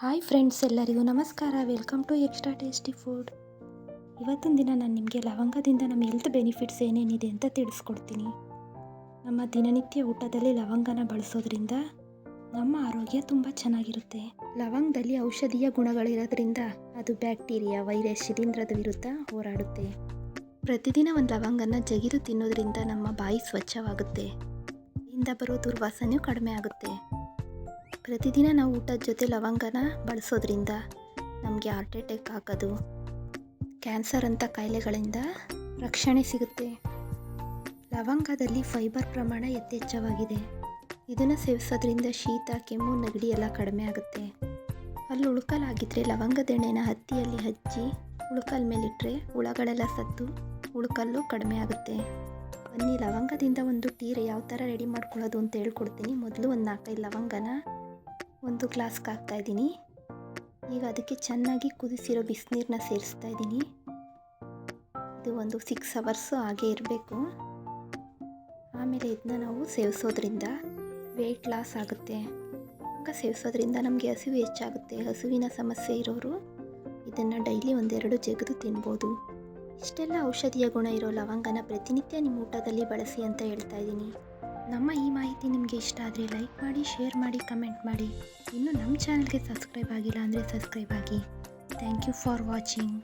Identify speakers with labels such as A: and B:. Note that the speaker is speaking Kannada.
A: ಹಾಯ್ ಫ್ರೆಂಡ್ಸ್, ಎಲ್ಲರಿಗೂ ನಮಸ್ಕಾರ. Welcome to extra tasty food ಇವತ್ತಿನ ದಿನ ನಾನು ನಿಮಗೆ ಲವಂಗದಿಂದ ನಮ್ಮ ಹೆಲ್ತ್ ಬೆನಿಫಿಟ್ಸ್ ಏನೇನಿದೆ ಅಂತ ತಿಳಿಸ್ಕೊಡ್ತೀನಿ. ನಮ್ಮ ದಿನನಿತ್ಯ ಊಟದಲ್ಲಿ ಲವಂಗನ ಬಳಸೋದ್ರಿಂದ ನಮ್ಮ ಆರೋಗ್ಯ ತುಂಬ ಚೆನ್ನಾಗಿರುತ್ತೆ. ಲವಂಗದಲ್ಲಿ ಔಷಧೀಯ ಗುಣಗಳಿರೋದ್ರಿಂದ ಅದು ಬ್ಯಾಕ್ಟೀರಿಯಾ, ವೈರಸ್, ಶಿಲೀಂಧ್ರದ ವಿರುದ್ಧ ಹೋರಾಡುತ್ತೆ. ಪ್ರತಿದಿನ ಒಂದು ಲವಂಗನ ಜಗಿದು ತಿನ್ನೋದ್ರಿಂದ ನಮ್ಮ ಬಾಯಿ ಸ್ವಚ್ಛವಾಗುತ್ತೆ. ಇಂದ ಬರೋ ದುರ್ವಾಸನೆಯೂ ಕಡಿಮೆ ಆಗುತ್ತೆ. ಪ್ರತಿದಿನ ನಾವು ಊಟದ ಜೊತೆ ಲವಂಗನ ಬಳಸೋದ್ರಿಂದ ನಮಗೆ ಹಾರ್ಟ್ ಅಟ್ಯಾಕ್ ಆಗೋದು ಕ್ಯಾನ್ಸರ್ ಅಂತ ಕಾಯಿಲೆಗಳಿಂದ ರಕ್ಷಣೆ ಸಿಗುತ್ತೆ. ಲವಂಗದಲ್ಲಿ ಫೈಬರ್ ಪ್ರಮಾಣ ಯಥೇಚ್ಛವಾಗಿದೆ. ಇದನ್ನು ಸೇವಿಸೋದ್ರಿಂದ ಶೀತ, ಕೆಮ್ಮು, ನೆಗಡಿ ಎಲ್ಲ ಕಡಿಮೆ ಆಗುತ್ತೆ. ಅಲ್ಲಿ ಉಳುಕಲಾಗಿದ್ದರೆ ಲವಂಗದೆಣ್ಣೆನ ಹತ್ತಿಯಲ್ಲಿ ಹಚ್ಚಿ ಉಳುಕಲ್ ಮೇಲಿಟ್ಟರೆ ಹುಳಗಳೆಲ್ಲ ಸತ್ತು ಉಳುಕಲ್ಲು ಕಡಿಮೆ ಆಗುತ್ತೆ. ಬನ್ನಿ, ಲವಂಗದಿಂದ ಒಂದು ಟೀರ್ ಯಾವ ಥರ ರೆಡಿ ಮಾಡ್ಕೊಳ್ಳೋದು ಅಂತ ಹೇಳ್ಕೊಡ್ತೀನಿ. ಮೊದಲು ಒಂದು ನಾಲ್ಕೈದು ಲವಂಗನ ಒಂದು ಗ್ಲಾಸ್ಗೆ ಹಾಕ್ತಾ ಇದ್ದೀನಿ. ಈಗ ಅದಕ್ಕೆ ಚೆನ್ನಾಗಿ ಕುದಿಸಿರೋ ಬಿಸಿನೀರನ್ನ ಸೇರಿಸ್ತಾ ಇದ್ದೀನಿ. ಇದು ಒಂದು ಸಿಕ್ಸ್ ಅವರ್ಸು ಹಾಗೇ ಇರಬೇಕು. ಆಮೇಲೆ ಇದನ್ನ ನಾವು ಸೇವಿಸೋದ್ರಿಂದ ವೆಯ್ಟ್ ಲಾಸ್ ಆಗುತ್ತೆ. ಲವಂಗ ಸೇವಿಸೋದ್ರಿಂದ ನಮಗೆ ಹಸಿವು ಹೆಚ್ಚಾಗುತ್ತೆ. ಹಸುವಿನ ಸಮಸ್ಯೆ ಇರೋರು ಇದನ್ನು ಡೈಲಿ ಒಂದೆರಡು ಜಗದು ತಿನ್ಬೋದು. ಇಷ್ಟೆಲ್ಲ ಔಷಧೀಯ ಗುಣ ಇರೋ ಲವಂಗನ ಪ್ರತಿನಿತ್ಯ ನಿಮ್ಮ ಊಟದಲ್ಲಿ ಬಳಸಿ ಅಂತ ಹೇಳ್ತಾ ಇದ್ದೀನಿ. ನಮ್ಮ ಈ ಮಾಹಿತಿ ನಿಮಗೆ ಇಷ್ಟ ಆದರೆ ಲೈಕ್ ಮಾಡಿ, ಶೇರ್ ಮಾಡಿ, ಕಮೆಂಟ್ ಮಾಡಿ. ಇನ್ನು ನಮ್ಮ ಚಾನಲ್ಗೆ ಸಬ್ಸ್ಕ್ರೈಬ್ ಆಗಿಲ್ಲ ಅಂದರೆ ಸಬ್ಸ್ಕ್ರೈಬ್ ಆಗಿ. Thank you for watching.